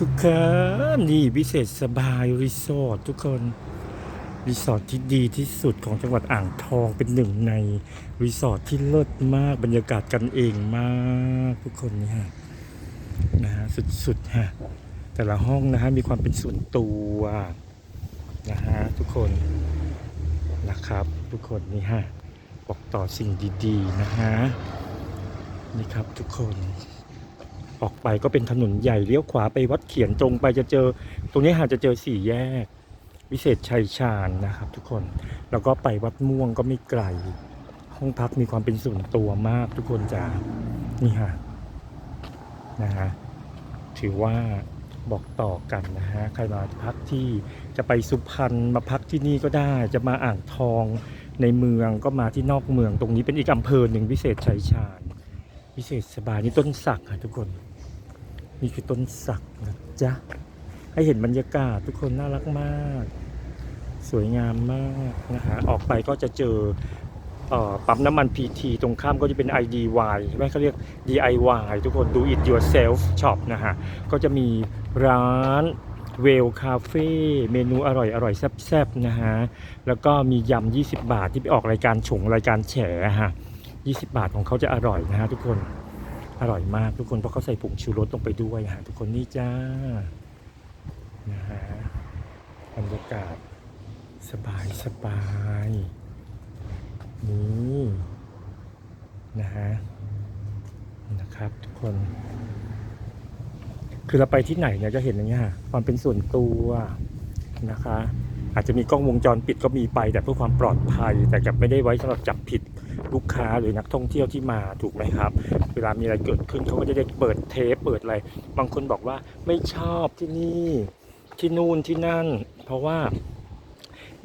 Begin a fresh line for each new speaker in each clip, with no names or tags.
ทุกคนนี่วิเศษสบายรีสอร์ททุกคนรีสอร์ทที่ดีที่สุดของจังหวัดอ่างทองเป็นหนึ่งในรีสอร์ทที่เลิศมากบรรยากาศกันเองมากทุกคนนี่ฮะนะฮะสุดๆฮะแต่ละห้องนะฮะมีความเป็นส่วนตัวนะฮะทุกคนนะครับ ทุกคนนี่ฮะบอกต่อสิ่งดี ๆ นะฮะนี่ครับทุกคน ออกไปก็เป็นถนนใหญ่เลี้ยวขวาไปวัดเขียนตรงไปจะเจอ ตรงนี้หาจะเจอสี่แยก วิเศษชัยชาญนะครับ ทุกคนแล้วก็ไปวัดม่วงก็ไม่ไกล ห้องพักมีความเป็นส่วนตัวมากทุกคนจ้านี่ฮะนะฮะถือว่าบอกต่อกันนะฮะใครมาพักที่จะไปสุพรรณมาพักที่นี่ก็ได้จะมาอ่างทองในเมืองก็มาที่นอกเมืองตรงนี้เป็นอีกอำเภอหนึ่งวิเศษชัยชาญวิเศษสบายนี่ต้นสักค่ะทุกคน นี่คือต้นสักนะจ๊ะ ให้เห็นบรรยากาศทุกคนน่ารักมาก สวยงามมากนะฮะออกไปก็จะเจอปั๊มน้ำมัน PT ตรงข้ามก็จะเป็น IDY ใช่ไหมเขาเรียก DIY ทุกคน Do it yourself shop นะฮะ ก็จะมีร้านเวลคาเฟ่เมนูอร่อยอร่อยแซ่บๆนะฮะ แล้วก็มียำ 20 บาทที่ไปออกรายการฉงรายการแฉฮะ 20 บาทของเขาจะอร่อยนะฮะทุกคน อร่อยมากทุกคนเพราะเขาใส่ผงชูรสลงไปด้วยฮะทุกคนนี่จ้านะฮะบรรยากาศสบายสบายนี่นะฮะนะครับทุกคน คือเราไปที่ไหนเนี่ยจะเห็นอย่างเงี้ยฮะความเป็นส่วนตัวนะคะ อาจจะมีกล้องวงจรปิดก็มีไป แต่เพื่อความปลอดภัยแต่กับไม่ได้ไว้สำหรับจับผิด ลูกค้าหรือนักท่องเที่ยวที่มาถูกไหมครับ เวลามีอะไรเกิดขึ้นเขาก็จะได้เปิดเทปเปิดอะไร บางคนบอกว่าไม่ชอบที่นี่ที่นู่นที่นั่น เพราะว่า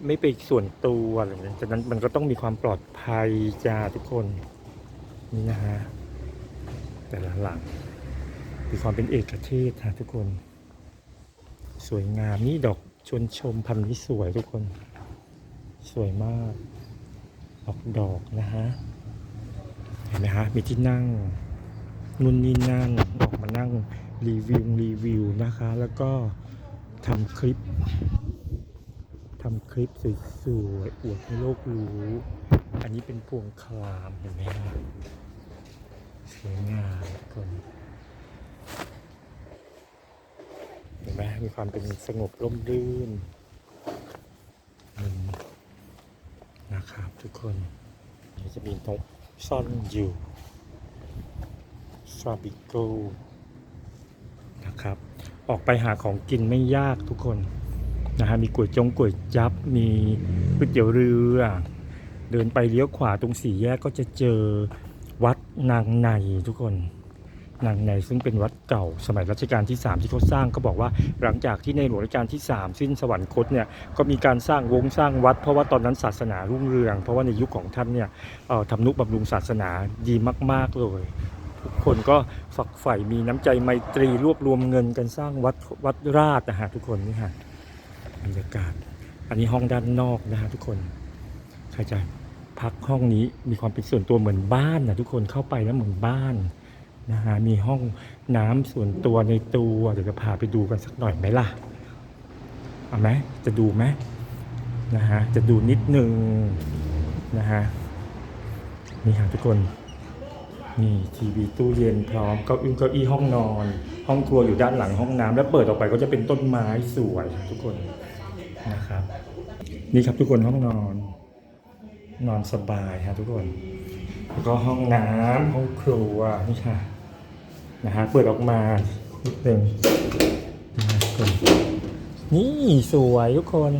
ไม่ไปส่วนตัวอะไรอย่างเงี้ยฉะนั้นมันก็ต้องมีความปลอดภัยจ้าทุกคนนี่นะฮะแต่ละหลังมีความเป็นเอกเทศฮะทุกคน สวยงามนี่ดอกชวนชมพันธุ์นี้สวยทุกคน สวยมาก ออกดอกนะฮะ เห็นไหมฮะ มีที่นั่งนู่นนี่นั่นออกมานั่งรีวิวรีวิวนะคะ แล้วก็ทำคลิปทำคลิปสวยๆอวดให้โลกรู้ อันนี้เป็นพวงคลามเห็นไหมฮะสวยงามคนเห็นไหมมีความเป็นสงบร่มรื่นอืม นะครับทุกคนจะมีนกซ่อนอยู่ซาบิโกนะครับ ออกไปหาของกินไม่ยากทุกคนนะฮะมีก๋วยจงก๋วยจับ มีก๋วยเตี๋ยวเรือ เดินไปเลี้ยวขวาตรงสี่แยกก็จะเจอวัดนางในทุกคน นางในซึ่งเป็นวัดเก่าสมัยรัชกาลที่ 3 ที่เขาสร้างก็บอกว่าหลังจากที่ในหลวงรัชกาลที่ 3 สิ้นสวรรคตเนี่ยก็มีการสร้างวงสร้างวัด เพราะว่าตอนนั้นศาสนารุ่งเรือง เพราะว่าในยุคของท่านเนี่ยทำนุบำรุงศาสนาดีมาก ๆ เลยทุกคนก็ฝักใฝ่มีน้ำใจไมตรีรวบรวมเงินกันสร้างวัดวัดราชนะฮะทุกคนนี่ฮะบรรยากาศ อันนี้ห้องด้านนอกนะฮะทุกคนใครจะพักห้องนี้มีความเป็นส่วนตัวเหมือนบ้านนะทุกคนเข้าไปแล้วเหมือนบ้าน นะฮะมีห้องน้ำส่วนตัวในตัวเดี๋ยวจะพาไปดูกันสักหน่อยไหมล่ะเอาไหมจะดูไหมนะฮะจะดูนิดนึงนะฮะนี่ฮะทุกคนนี่ทีวีตู้เย็นพร้อมเก้าอี้เก้าอี้ห้องนอน ห้องครัวอยู่ด้านหลังห้องน้ำแล้วเปิดออกไปก็จะเป็นต้นไม้สวยทุกคนนะครับ นี่ครับทุกคนห้องนอน นอนสบายครับทุกคน แล้วก็ห้องน้ำห้องครัวนี่ค่ะ นะฮะเปิดออกมานิดนึงนี่สวยทุกคน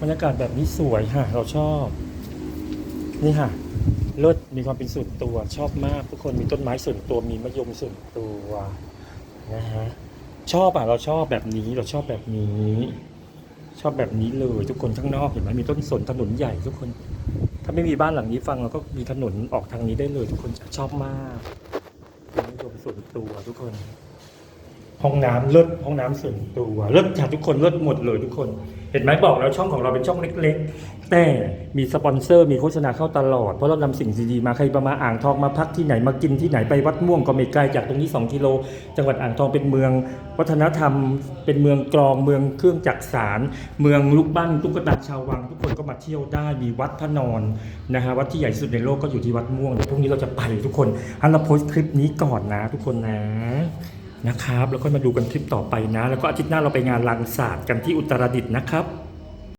บรรยากาศแบบนี้สวยค่ะ เราชอบ นี่ค่ะเลิศมีความเป็นส่วนตัวชอบมาก ทุกคนมีต้นไม้ส่วนตัวมีมะยมส่วนตัวนะฮะชอบอะเราชอบแบบนี้เราชอบแบบนี้ ชอบแบบนี้เลยทุกคนข้างนอกเห็นไหมมีต้นสนถนนใหญ่ทุกคน ถ้าไม่มีบ้านหลังนี้ฟังเราก็มีถนนออกทางนี้ได้เลย ทุกคนชอบมาก มส่วนตัวทุกคน ห้องน้ำเลิศห้องน้ำส่วนตัวเลิศจากทุกคนเลิศหมดเลยทุกคน เห็นไหมบอกแล้วช่องของเราเป็นช่องเล็กๆ แต่มีสปอนเซอร์มีโฆษณาเข้าตลอด เพราะเรานำสิ่งดีๆมาใครมามาอ่างทองมาพักที่ไหนมากินที่ไหนไปวัดม่วงก็ไม่ไกลจากตรงนี้ 2 กิโล จังหวัดอ่างทองเป็นเมือง วัฒนธรรม เป็นเมืองกรองเมืองเครื่องจักสารเมืองลูกบ้านตุ๊กตาชาววัง ทุกคนก็มาเที่ยวได้มีวัดพระนอนนะฮะวัดที่ใหญ่สุดในโลกก็อยู่ที่วัดม่วงเดี๋ยวพรุ่งนี้เราจะไปทุกคนอันเราโพสต์คลิปนี้ก่อนนะ ทุกคนนะ นะครับ แล้วก็มาดูกันคลิปต่อไปนะ แล้วก็อาทิตย์หน้าเราไปงานลังศาสตร์กันที่อุตรดิตถ์นะครับ